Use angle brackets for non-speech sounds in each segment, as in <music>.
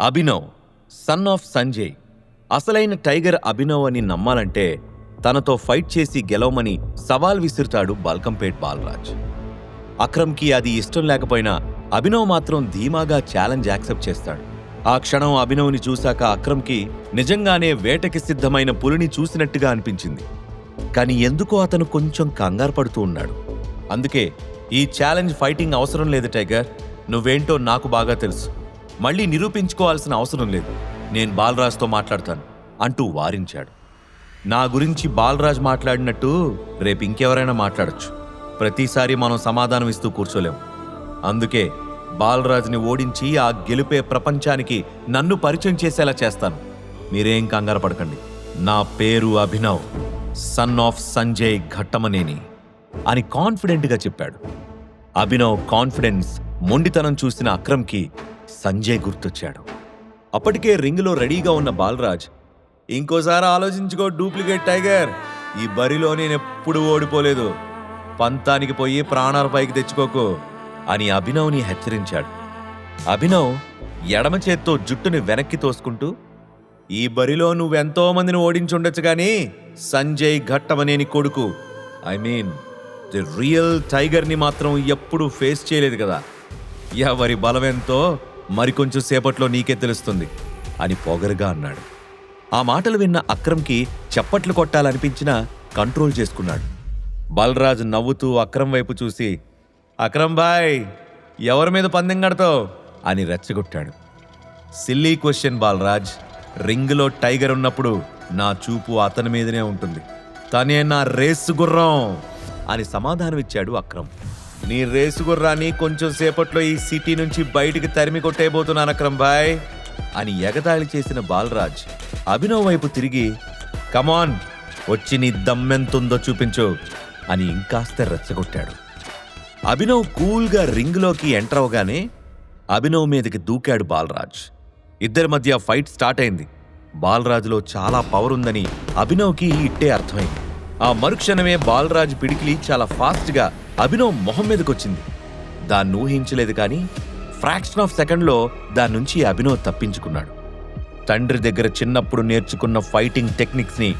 Abhinav son of Sanjay. అసలైన tiger Abhinav అని నమ్మాలంటే తనతో ఫైట్ చేసి గెలవమని సవాల్ విసురుతాడు బల్కంపేట్ బాలరాజ్. అక్రమ్కి అది ఇష్టం లేకపోయినా అభినవ్ మాత్రం ధీమాగా ఛాలెంజ్ యాక్సెప్ట్ చేస్తాడు. ఆ క్షణం అభినవ్ని చూశాక అక్రమ్కి నిజంగానే వేటకి సిద్ధమైన పులిని చూసినట్టుగా అనిపించింది. కానీ ఎందుకో అతను కొంచెం కంగారు పడుతూ ఉన్నాడు. అందుకే ఈ ఛాలెంజ్ ఫైటింగ్ అవసరం లేదు టైగర్. నువ్వేంటో నాకు బాగా తెలుసు. మళ్ళీ నిరూపించుకోవాల్సిన అవసరం లేదు. నేను బాలరాజ్తో మాట్లాడతాను అంటూ వారించాడు. నా గురించి బాలరాజ్ మాట్లాడినట్టు రేపు ఇంకెవరైనా మాట్లాడొచ్చు. ప్రతిసారి మనం సమాధానం ఇస్తూ కూర్చోలేం. అందుకే బాలరాజ్ని ఓడించి ఆ గెలుపే ప్రపంచానికి నన్ను పరిచయం చేసేలా చేస్తాను. మీరేం కంగారు పడకండి. నా పేరు అభినవ్ సన్ ఆఫ్ సంజయ్ ఘట్టమనేని అని కాన్ఫిడెంట్గా చెప్పాడు. అభినవ్ కాన్ఫిడెన్స్ మొండితనం చూసిన అక్రమ్కి సంజయ్ గుర్తొచ్చాడు. అప్పటికే రింగ్లో రెడీగా ఉన్న బాలరాజ్ ఇంకోసారి ఆలోచించుకో డూప్లికేట్ టైగర్ ఈ బరిలో నేను ఎప్పుడు ఓడిపోలేదు. పంతానికి పోయి ప్రాణాల పైకి తెచ్చుకోకు అని అభినవ్ని హెచ్చరించాడు. అభినవ్ ఎడమ చేత్తో జుట్టుని వెనక్కి తోసుకుంటూ ఈ బరిలో నువ్వెంతో మందిని ఓడించుండొచ్చు కానీ సంజయ్ ఘట్టమనేని కొడుకు. ఐ మీన్ ది రియల్ టైగర్ని మాత్రం ఎప్పుడూ ఫేస్ చేయలేదు కదా. ఎవరి బలమెంతో మరికొంచెం సేపట్లో నీకే తెలుస్తుంది అని పొగరుగా అన్నాడు. ఆ మాటలు విన్న అక్రమ్కి చప్పట్లు కొట్టాలనిపించినా కంట్రోల్ చేసుకున్నాడు. బలరాజ్ నవ్వుతూ అక్రమ్ వైపు చూసి అక్రమ్ బాయ్ ఎవరి మీద పందెం కడతావు? అని రెచ్చగొట్టాడు. సిల్లీ క్వశ్చన్ బాలరాజ్ రింగ్లో టైగర్ ఉన్నప్పుడు నా చూపు అతని మీదనే ఉంటుంది. తనే నా రేసు గుర్రం అని సమాధానమిచ్చాడు అక్రమ్. నీ రేసు గుర్రాన్ని కొంచెం సేపట్లో ఈ సిటీ నుంచి బయటికి తరిమి కొట్టేయబోతున్నాను అక్రమ్ భాయ్ అని ఎగతాళి చేసిన బాలరాజ్ అభినవ్ వైపు తిరిగి కమాన్ వచ్చి నీ దమ్మెంతుందో చూపించు అని ఇంకాస్త రెచ్చగొట్టాడు. అభినవ్ కూల్గా రింగ్లోకి ఎంటర్ అవగానే అభినవ్ మీదకి దూకాడు బాలరాజ్. ఇద్దరి మధ్య ఫైట్ స్టార్ట్ అయింది. బాలరాజులో చాలా పవర్ ఉందని అభినవ్కి ఇట్టే అర్థమైంది. ఆ మరుక్షణమే బాలరాజ్ పిడికిలి చాలా ఫాస్ట్గా అభినవ్ మొహం మీదకొచ్చింది. దాన్ని ఊహించలేదు కానీ ఫ్రాక్షన్ ఆఫ్ సెకండ్లో దాని నుంచి అభినవ్ తప్పించుకున్నాడు. తండ్రి దగ్గర చిన్నప్పుడు నేర్చుకున్న ఫైటింగ్ టెక్నిక్స్ని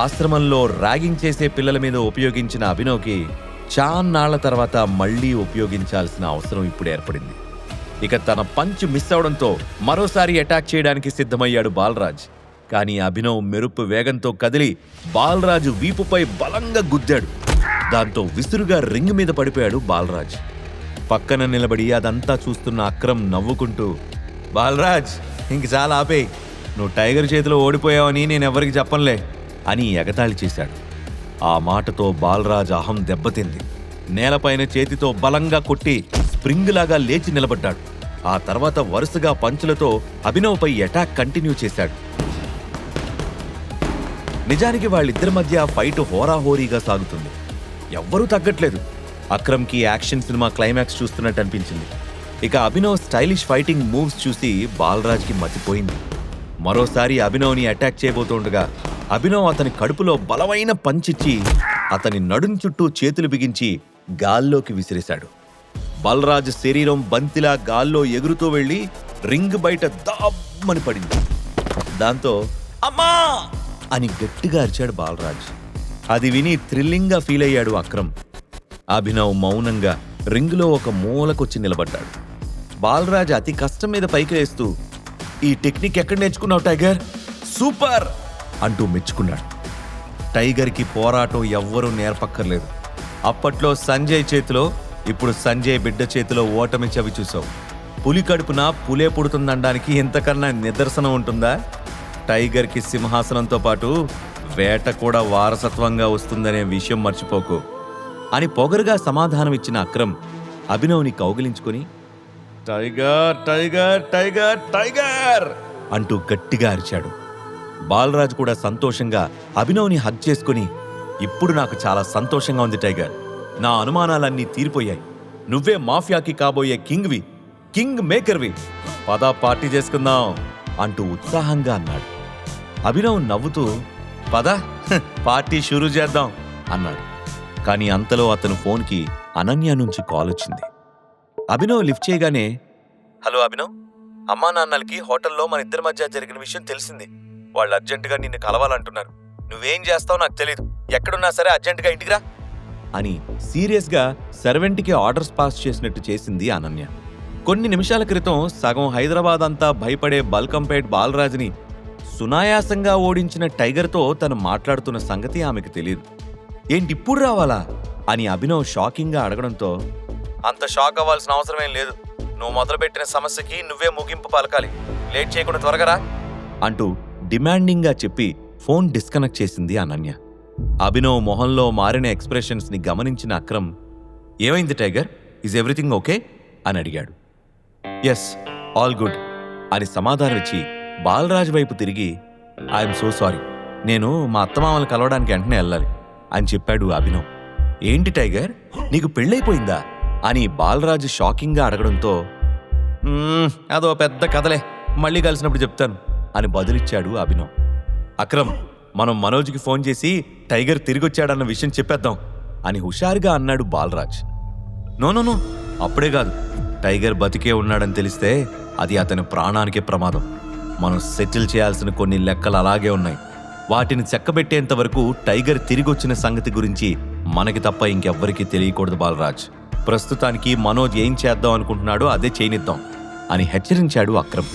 ఆశ్రమంలో ర్యాగింగ్ చేసే పిల్లల మీద ఉపయోగించిన అభినవ్కి చాన్నాళ్ళ తర్వాత మళ్ళీ ఉపయోగించాల్సిన అవసరం ఇప్పుడు ఏర్పడింది. ఇక తన పంచ్ మిస్ అవడంతో మరోసారి అటాక్ చేయడానికి సిద్ధమయ్యాడు బాలరాజ్. కానీ అభినవ్ మెరుపు వేగంతో కదిలి బాలరాజు వీపుపై బలంగా గుద్దాడు. దాంతో విసురుగా రింగ్ మీద పడిపోయాడు బాలరాజ్. పక్కన నిలబడి అదంతా చూస్తున్న అక్రమ్ నవ్వుకుంటూ బాలరాజ్ ఇంక చాలా ఆపే నువ్వు టైగర్ చేతిలో ఓడిపోయావని నేను ఎవరికి చెప్పనులే అని ఎగతాళి చేశాడు. ఆ మాటతో బాలరాజ్ అహం దెబ్బతింది. నేలపైన చేతితో బలంగా కొట్టి స్ప్రింగ్ లాగా లేచి నిలబడ్డాడు. ఆ తర్వాత వరుసగా పంచులతో అభినవ్పై అటాక్ కంటిన్యూ చేశాడు. నిజానికి వాళ్ళిద్దరి మధ్య ఫైట్ హోరాహోరీగా సాగుతుంది. ఎవ్వరూ తగ్గట్లేదు. అక్రమ్కి యాక్షన్ సినిమా క్లైమాక్స్ చూస్తున్నట్టు అనిపించింది. ఇక అభినవ్ స్టైలిష్ ఫైటింగ్ మూవ్స్ చూసి బాలరాజ్కి మతిపోయింది. మరోసారి అభినవ్ని అటాక్ చేయబోతుండగా అభినవ్ అతని కడుపులో బలమైన పంచిచ్చి అతని నడుం చుట్టూ చేతులు బిగించి గాల్లోకి విసిరేశాడు. బలరాజ్ శరీరం బంతిలా గాల్లో ఎగురుతూ వెళ్ళి రింగ్ బయట దామ్మని పడింది. దాంతో అమ్మా! అని గట్టిగా అరిచాడు బాలరాజ్. అది విని థ్రిల్లింగ్గా ఫీల్ అయ్యాడు అక్రమ్. అభినవ్ మౌనంగా రింగులో ఒక మూలకొచ్చి నిలబడ్డాడు. బాలరాజ్ అతి కష్టం మీద పైకి వేస్తూ ఈ టెక్నిక్ ఎక్కడ నేర్చుకున్నావు టైగర్? సూపర్! అంటూ మెచ్చుకున్నాడు. టైగర్కి పోరాటం ఎవ్వరూ నేర్పక్కర్లేదు. అప్పట్లో సంజయ్ చేతిలో ఇప్పుడు సంజయ్ బిడ్డ చేతిలో ఓటమి చవి చూసావు. పులి కడుపున పులే పుడుతుందనడానికి ఇంతకన్నా నిదర్శనం ఉంటుందా? టైగర్కి సింహాసనంతో పాటు వేట కూడా వారసత్వంగా వస్తుందనే విషయం మర్చిపోకు అని పొగరుగా సమాధానమిచ్చిన అక్రమ్ అభినవ్ని కౌగిలించుకొని టైగర్ టైగర్ టైగర్ టైగర్! అంటూ గట్టిగా అరిచాడు. బాలరాజ్ కూడా సంతోషంగా అభినవ్ని హగ్ చేసుకుని ఇప్పుడు నాకు చాలా సంతోషంగా ఉంది టైగర్. నా అనుమానాలన్నీ తీరిపోయాయి. నువ్వే మాఫియాకి కాబోయే కింగ్వి కింగ్ మేకర్వి. పద పార్టీ చేసుకుందాం అంటూ ఉత్సాహంగా అన్నాడు. అభినవ్ నవ్వుతూ పద. <laughs> పార్టీ షురూ చేద్దాం అన్నాడు. కానీ అంతలో అతను ఫోన్కి అనన్య నుంచి కాల్ వచ్చింది. అభినవ్ లిఫ్ట్ చేయగానే హలో అభినవ్ అమ్మా నాన్నలకి హోటల్లో మన ఇద్దరి మధ్య జరిగిన విషయం తెలిసింది. వాళ్ళు అర్జెంటుగా నిన్ను కలవాలంటున్నారు. నువ్వేం చేస్తావో నాకు తెలియదు ఎక్కడున్నా సరే అర్జెంటుగా ఇంటికి రా. అని సీరియస్గా సర్వెంట్కి ఆర్డర్స్ పాస్ చేసినట్టు చేసింది అనన్య. కొన్ని నిమిషాల క్రితం సగం హైదరాబాద్ అంతా భయపడే బల్కంపేట్ బాలరాజుని సునాయాసంగా ఓడించిన టైగర్తో తను మాట్లాడుతున్న సంగతి ఆమెకు తెలియదు ఏంటిప్పుడు రావాలా? అని అభినవ్ షాకింగ్గా అడగడంతో అంత షాక్ అవ్వాల్సిన అవసరమేం లేదు. నువ్వు మొదలుపెట్టిన సమస్యకి నువ్వే ముగింపు పలకాలి. లేట్ చేయకుండా త్వరగరా అంటూ డిమాండింగ్గా చెప్పి ఫోన్ డిస్కనెక్ట్ చేసింది అనన్య. అభినవ్ మొహంలో మారిన ఎక్స్ప్రెషన్స్ని గమనించిన అక్రమ్ ఏమైంది టైగర్? ఈజ్ ఎవ్రీథింగ్ ఓకే అని అడిగాడు. ఎస్ ఆల్ గుడ్ అని సమాధానం ఇచ్చి బాలరాజ్ వైపు తిరిగి ఐఎమ్ సో సారీ. నేను మా అత్తమామలు కలవడానికి వెంటనే వెళ్ళాలి అని చెప్పాడు అభినవ్. ఏంటి టైగర్? నీకు పెళ్ళైపోయిందా? అని బాలరాజు షాకింగ్గా అడగడంతో అదో పెద్ద కథలే. మళ్ళీ కలిసినప్పుడు చెప్తాను అని బదులిచ్చాడు అభినవ్. అక్రమ్ మనం మనోజ్కి ఫోన్ చేసి టైగర్ తిరిగొచ్చాడన్న విషయం చెప్పేద్దాం అని హుషారుగా అన్నాడు బాలరాజ్. నోనోనో అప్పుడే కాదు. టైగర్ బతికే ఉన్నాడని తెలిస్తే అది అతని ప్రాణానికే ప్రమాదం. మనం సెటిల్ చేయాల్సిన కొన్ని లెక్కలు అలాగే ఉన్నాయి. వాటిని చెక్కబెట్టేంత వరకు టైగర్ తిరిగొచ్చిన సంగతి గురించి మనకి తప్ప ఇంకెవ్వరికీ తెలియకూడదు బాలరాజ్. ప్రస్తుతానికి మనోజ్ ఏం చేద్దాం అనుకుంటున్నాడో అదే చేయనిద్దాం అని హెచ్చరించాడు అక్రమ్.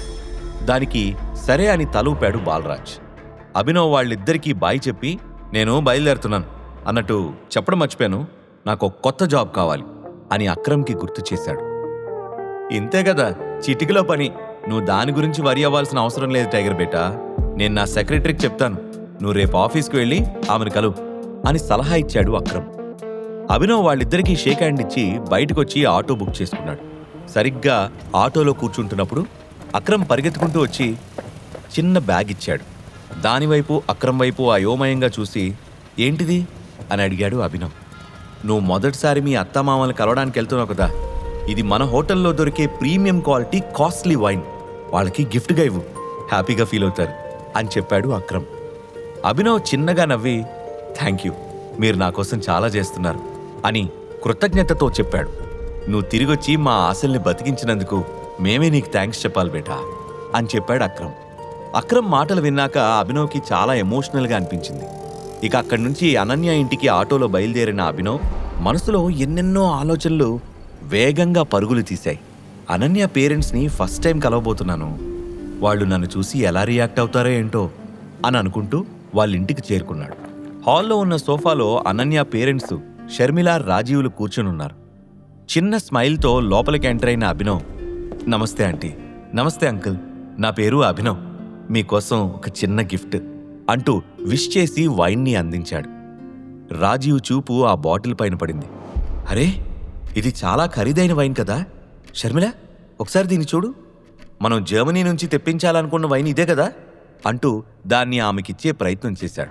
దానికి సరే అని తలూపాడు బాలరాజ్. అభినవ్ వాళ్ళిద్దరికీ బాయ్ చెప్పి నేను బయలుదేరుతున్నాను. అన్నట్టు చెప్పడం మర్చిపోయాను. నాకు కొత్త జాబ్ కావాలి అని అక్రమ్కి గుర్తు చేశాడు. ఇంతే కదా చిటికలో పని. నువ్వు దాని గురించి వరి అవ్వాల్సిన అవసరం లేదు టైగర్ బేటా. నేను నా సెక్రటరీకి చెప్తాను. నువ్వు రేపు ఆఫీస్కి వెళ్ళి ఆమెను కలువు అని సలహా ఇచ్చాడు అక్రమ్. అభినవ్ వాళ్ళిద్దరికీ షేక్ హ్యాండ్ ఇచ్చి బయటకొచ్చి ఆటో బుక్ చేసుకున్నాడు. సరిగ్గా ఆటోలో కూర్చుంటున్నప్పుడు అక్రమ్ పరిగెత్తుకుంటూ వచ్చి చిన్న బ్యాగ్ ఇచ్చాడు. దానివైపు అక్రమ్ వైపు అయోమయంగా చూసి ఏంటిది? అని అడిగాడు అభినవ్. నువ్వు మొదటిసారి మీ అత్తమామల్ని కలవడానికి వెళ్తున్నావు కదా. ఇది మన హోటల్లో దొరికే ప్రీమియం క్వాలిటీ కాస్ట్లీ వైన్. వాళ్ళకి గిఫ్ట్గా ఇవ్వు. హ్యాపీగా ఫీల్ అవుతారు అని చెప్పాడు అక్రమ్. అభినవ్ చిన్నగా నవ్వి థ్యాంక్ యూ. మీరు నా కోసం చాలా చేస్తున్నారు అని కృతజ్ఞతతో చెప్పాడు. నువ్వు తిరిగొచ్చి మా ఆశల్ని బతికించినందుకు మేమే నీకు థ్యాంక్స్ చెప్పాలి బేటా అని చెప్పాడు అక్రమ్. అక్రమ్ మాటలు విన్నాక అభినవ్కి చాలా ఎమోషనల్గా అనిపించింది. ఇక అక్కడి నుంచి అనన్య ఇంటికి ఆటోలో బయలుదేరిన అభినవ్ మనసులో ఎన్నెన్నో ఆలోచనలు వేగంగా పరుగులు తీశాయి. అనన్య పేరెంట్స్ని ఫస్ట్ టైం కలవబోతున్నాను. వాళ్ళు నన్ను చూసి ఎలా రియాక్ట్ అవుతారో ఏంటో అని అనుకుంటూ వాళ్ళ ఇంటికి చేరుకున్నాడు. హాల్లో ఉన్న సోఫాలో అనన్య పేరెంట్స్ షర్మిల రాజీవులు కూర్చునున్నారు. చిన్న స్మైల్తో లోపలికి ఎంటర్ అయిన అభినవ్ నమస్తే ఆంటీ. నమస్తే అంకుల్. నా పేరు అభినవ్. మీకోసం ఒక చిన్న గిఫ్ట్ అంటూ విష్ చేసి వైన్ని అందించాడు. రాజీవ్ చూపు ఆ బాటిల్ పైన పడింది. అరే ఇది చాలా ఖరీదైన వైన్ కదా. షర్మిల ఒకసారి దీన్ని చూడు. మనం జర్మనీ నుంచి తెప్పించాలనుకున్న వైన్ ఇదే కదా? అంటూ దాన్ని ఆమెకిచ్చే ప్రయత్నం చేశాడు.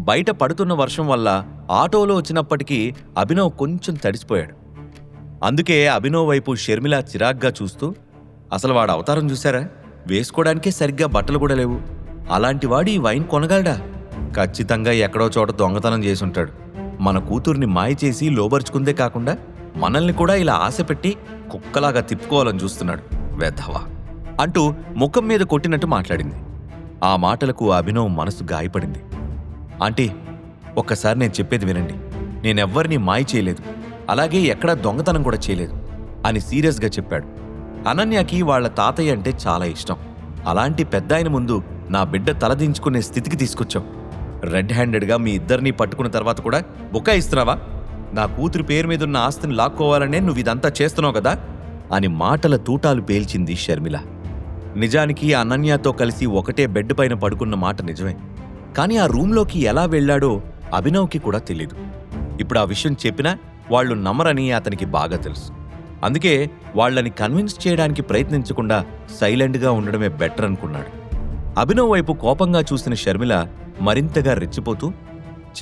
బయట పడుతున్న వర్షం వల్ల ఆటోలో వచ్చినప్పటికీ అభినవ్ కొంచెం తడిసిపోయాడు. అందుకే అభినవ్ వైపు షర్మిల చిరాగ్గా చూస్తూ అసలు వాడు అవతారం చూశారా? వేసుకోవడానికే సరిగ్గా బట్టలు కూడా లేవు. అలాంటి వాడు ఈ వైన్ కొనగలడా? ఖచ్చితంగా ఎక్కడో చోట దొంగతనం చేసుంటాడు. మన కూతుర్ని మాయ చేసి లోబరుచుకుందే కాకుండా మనల్ని కూడా ఇలా ఆశపెట్టి కుక్కలాగా తిప్పుకోవాలని చూస్తున్నాడు వెధవా అంటూ ముఖం మీద కొట్టినట్టు మాట్లాడింది. ఆ మాటలకు అభినవ్ మనసు గాయపడింది. ఆంటీ ఒక్కసారి నేను చెప్పేది వినండి. నేనెవ్వరినీ మాయ చేయలేదు. అలాగే ఎక్కడా దొంగతనం కూడా చేయలేదు అని సీరియస్గా చెప్పాడు. అనన్యకి వాళ్ళ తాతయ్య అంటే చాలా ఇష్టం. అలాంటి పెద్ద ఆయన ముందు నా బిడ్డ తలదించుకునే స్థితికి తీసుకొచ్చాం. రెడ్ హ్యాండెడ్గా మీ ఇద్దరినీ పట్టుకున్న తర్వాత కూడా బుక్క ఇస్తున్నావా? నా కూతురు పేరు మీద ఉన్న ఆస్తిని లాక్కోవాలనే నువ్వు ఇదంతా చేస్తున్నావు కదా? అని మాటల తూటాలు పేల్చింది షర్మిల. నిజానికి అనన్యతో కలిసి ఒకటే బెడ్ పైన పడుకున్న మాట నిజమే. కానీ ఆ రూంలోకి ఎలా వెళ్ళాడో అభినవ్కి కూడా తెలీదు. ఇప్పుడు ఆ విషయం చెప్పినా వాళ్ళు నమ్మరని అతనికి బాగా తెలుసు. అందుకే వాళ్ళని కన్విన్స్ చేయడానికి ప్రయత్నించకుండా సైలెంట్గా ఉండడమే బెటర్ అనుకున్నాడు. అభినవ్ వైపు కోపంగా చూసిన షర్మిల మరింతగా రెచ్చిపోతూ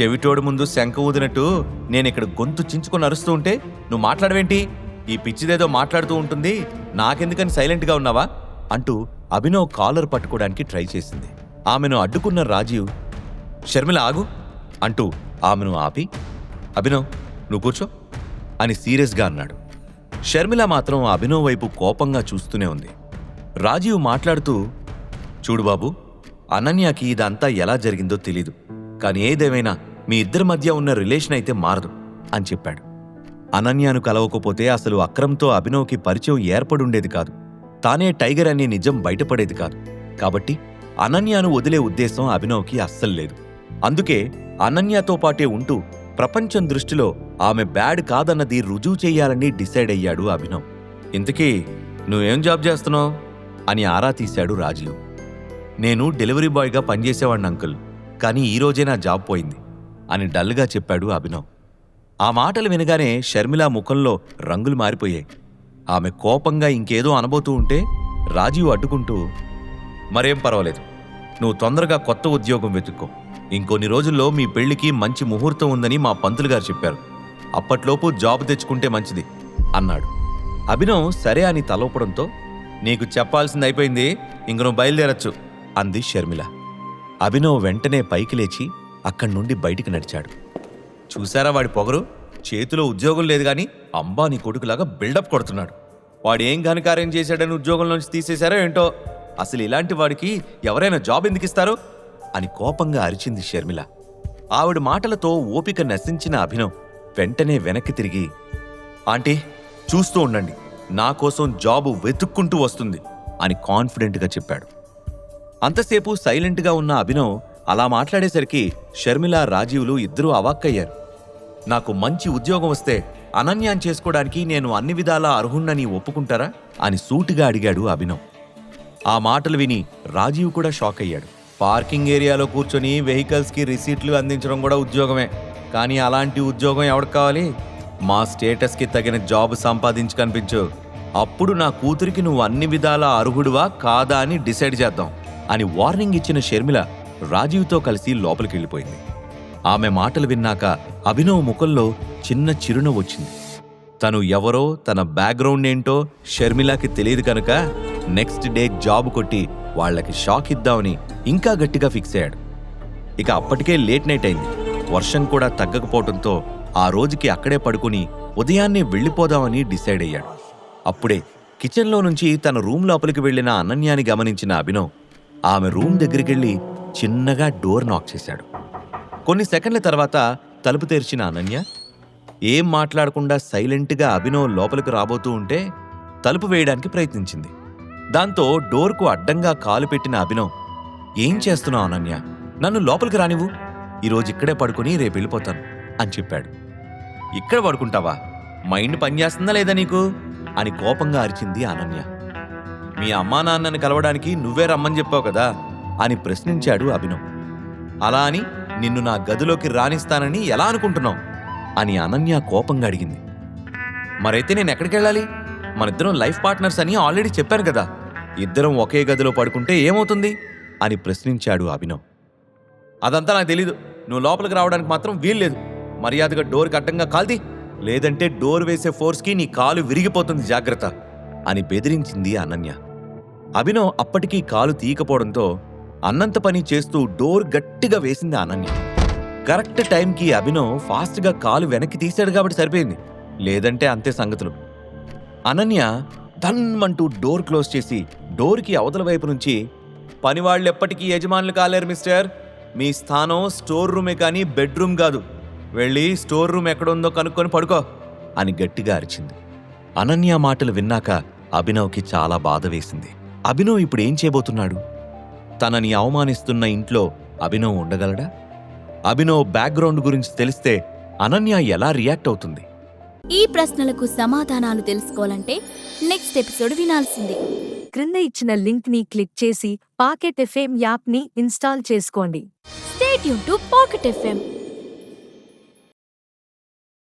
చెవిటోడు ముందు శంఖ ఊదినట్టు నేనిక్కడ గొంతు చించుకొని అరుస్తూ ఉంటే నువ్వు మాట్లాడవేంటి? ఈ పిచ్చిదేదో మాట్లాడుతూ ఉంటుంది. నాకెందుకని సైలెంట్గా ఉన్నావా? అంటూ అభినవ్ కాలర్ పట్టుకోవడానికి ట్రై చేసింది. ఆమెను అడ్డుకున్న రాజీవ్ షర్మిల ఆగు అంటూ ఆమెను ఆపి అభినవ్ నువ్వు కూర్చో అని సీరియస్గా అన్నాడు. షర్మిల మాత్రం అభినవ్ వైపు కోపంగా చూస్తూనే ఉంది. రాజీవ్ మాట్లాడుతూ చూడు బాబు అనన్యకి ఇదంతా ఎలా జరిగిందో తెలీదు. కానీ ఏదేమైనా మీ ఇద్దరి మధ్య ఉన్న రిలేషన్ అయితే మారదు అని చెప్పాడు. అనన్యను కలవకపోతే అసలు అక్రమ్తో అభినవ్కి పరిచయం ఏర్పడుండేది కాదు. తానే టైగర్ అనే నిజం బయటపడేది కాదు. కాబట్టి అనన్యను వదిలే ఉద్దేశం అభినవ్కి అస్సలు లేదు. అందుకే అనన్యతో పాటే ఉంటూ ప్రపంచం దృష్టిలో ఆమె బ్యాడ్ కాదన్నది రుజువు చేయాలని డిసైడ్ అయ్యాడు అభినవ్. ఇంతకీ నువ్వేం జాబ్ చేస్తున్నావు? అని ఆరా తీశాడు రాజులు. నేను డెలివరీ బాయ్గా పనిచేసేవాడిని అంకుల్. కానీ ఈ రోజే నా జాబ్ పోయింది అని డల్గా చెప్పాడు అభినవ్. ఆ మాటలు వినగానే షర్మిల ముఖంలో రంగులు మారిపోయాయి. ఆమె కోపంగా ఇంకేదో అనబోతూ ఉంటే రాజీవ్ అడ్డుకుంటూ మరేం పర్వాలేదు. నువ్వు తొందరగా కొత్త ఉద్యోగం వెతుక్కో. ఇంకొన్ని రోజుల్లో మీ పెళ్ళికి మంచి ముహూర్తం ఉందని మా పంతులు గారు చెప్పారు. అప్పట్లోపు జాబ్ తెచ్చుకుంటే మంచిది అన్నాడు. అభినవ్ సరే అని తలవపడంతో నీకు చెప్పాల్సింది అయిపోయింది ఇంక నువ్వు బయలుదేరచ్చు అంది షర్మిల. అభినవ్ వెంటనే పైకి లేచి అక్కడి నుండి బయటికి నడిచాడు. చూసారా వాడి పొగరు? చేతిలో ఉద్యోగం లేదు గాని అంబానీ కొడుకులాగా బిల్డప్ కొడుతున్నాడు. వాడు ఏం ఘనకార్యం చేశాడని ఉద్యోగంలోంచి తీసేశారో ఏంటో? అసలు ఇలాంటి వాడికి ఎవరైనా జాబ్ ఎందుకు ఇస్తారు? అని కోపంగా అరిచింది షర్మిల. ఆవిడ మాటలతో ఓపిక నశించిన అభినవ్ వెంటనే వెనక్కి తిరిగి ఆంటీ చూస్తూ ఉండండి. నా కోసం జాబు వెతుక్కుంటూ వస్తుంది అని కాన్ఫిడెంట్గా చెప్పాడు. అంతసేపు సైలెంట్గా ఉన్న అభినవ్ అలా మాట్లాడేసరికి షర్మిల రాజీవ్లు ఇద్దరూ అవాక్కయ్యారు. నాకు మంచి ఉద్యోగం వస్తే అనన్యాన్ చేసుకోవడానికి నేను అన్ని విధాలా అర్హుణ్ణని ఒప్పుకుంటారా? అని సూటిగా అడిగాడు అభినవ్. ఆ మాటలు విని రాజీవ్ కూడా షాక్ అయ్యాడు. పార్కింగ్ ఏరియాలో కూర్చొని వెహికల్స్కి రిసీట్లు అందించడం కూడా ఉద్యోగమే. కానీ అలాంటి ఉద్యోగం ఎవరికి కావాలి? మా స్టేటస్కి తగిన జాబ్ సంపాదించి కనిపించు. అప్పుడు నా కూతురికి నువ్వు అన్ని విధాలా అర్హుడువా? కాదా అని డిసైడ్ చేద్దాం. అని వార్నింగ్ ఇచ్చిన షర్మిల రాజీవ్తో కలిసి లోపలికి వెళ్ళిపోయింది ఆమె మాటలు విన్నాక అభినవ్ ముఖంలో చిన్న చిరునవ్వు వచ్చింది. తను ఎవరో తన బ్యాక్గ్రౌండ్ ఏంటో షర్మిలాకి తెలియదు కనుక నెక్స్ట్ డే జాబ్ కొట్టి వాళ్ళకి షాక్ ఇద్దామని ఇంకా గట్టిగా ఫిక్స్ అయ్యాడు. ఇక అప్పటికే లేట్ నైట్ అయింది. వర్షం కూడా తగ్గకపోవడంతో ఆ రోజుకి అక్కడే పడుకుని ఉదయాన్నే వెళ్ళిపోదామని డిసైడ్ అయ్యాడు. అప్పుడే కిచెన్లో నుంచి తన రూమ్ లోపలికి వెళ్ళిన అనన్యాని గమనించిన అభినవ్ ఆమె రూమ్ దగ్గరికెళ్ళి చిన్నగా డోర్ నాక్ చేశాడు. కొన్ని సెకండ్ల తర్వాత తలుపు తెరిచిన అనన్య ఏం మాట్లాడకుండా సైలెంట్గా అభినవ్ లోపలికి రాబోతూ ఉంటే తలుపు వేయడానికి ప్రయత్నించింది. దాంతో డోర్కు అడ్డంగా కాలు పెట్టిన అభినవ్ ఏం చేస్తున్నావు అనన్య? నన్ను లోపలికి రానివ్వు. ఈరోజు ఇక్కడే పడుకుని రేపు వెళ్ళిపోతాను అని చెప్పాడు. ఇక్కడ పడుకుంటావా? మైండ్ పనిచేస్తుందా లేదా నీకు? అని కోపంగా అరిచింది అనన్య. మీ అమ్మా నాన్నని కలవడానికి నువ్వే రమ్మని చెప్పావు కదా అని ప్రశ్నించాడు అభినవ్. అలా అని నిన్ను నా గదిలోకి రాణిస్తానని ఎలా అనుకుంటున్నావు? అని అనన్య కోపంగా అడిగింది. మరైతే నేను ఎక్కడికి వెళ్ళాలి? మనిద్దరం లైఫ్ పార్ట్నర్స్ అని ఆల్రెడీ చెప్పాను కదా. ఇద్దరం ఒకే గదిలో పడుకుంటే ఏమవుతుంది? అని ప్రశ్నించాడు అభినవ్. అదంతా నాకు తెలీదు. నువ్వు లోపలికి రావడానికి మాత్రం వీల్లేదు మర్యాదగా డోర్ అడ్డంగా కాల్ది లేదంటే డోర్ వేసే ఫోర్స్కి నీ కాలు విరిగిపోతుంది జాగ్రత్త అని బెదిరించింది అనన్య. అభినవ్ అప్పటికీ కాలు తీయకపోవడంతో అన్నంత పని చేస్తూ డోర్ గట్టిగా వేసింది అనన్య కరెక్ట్ టైంకి అభినవ్ ఫాస్ట్గా కాలు వెనక్కి తీశాడు కాబట్టి సరిపోయింది. లేదంటే అంతే సంగతులు. అనన్య ధన్మంటూ డోర్ క్లోజ్ చేసి డోర్కి అవతల వైపు నుంచి పనివాళ్ళు ఎప్పటికీ యజమానులు కాలేరు మిస్టర్. మీ స్థానం స్టోర్ రూమే కానీ బెడ్రూమ్ కాదు. వెళ్ళి స్టోర్ రూమ్ ఎక్కడుందో కనుక్కొని పడుకో అని గట్టిగా అరిచింది. అనన్య మాటలు విన్నాక అభినవ్కి చాలా బాధ వేసింది. అభినవ్ ఇప్పుడు ఏం చేయబోతున్నాడు? తనని అవమానిస్తున్న ఇంట్లో అభినవ్ ఉండగలడా? అభినవ్ బ్యాక్గ్రౌండ్ గురించి తెలిస్తే అనన్య ఎలా రియాక్ట్ అవుతుంది? ఈ ప్రశ్నలకు సమాధానాలు తెలుసుకోవాలంటే నెక్స్ట్ ఎపిసోడ్ వినాల్సిందే. క్రింద ఇచ్చిన లింక్ని క్లిక్ చేసి పాకెట్ ఎఫ్ఎం యాప్ని ఇన్స్టాల్ చేసుకోండి. స్టేట్ యూన్ టు పాకెట్ ఎఫ్ఎం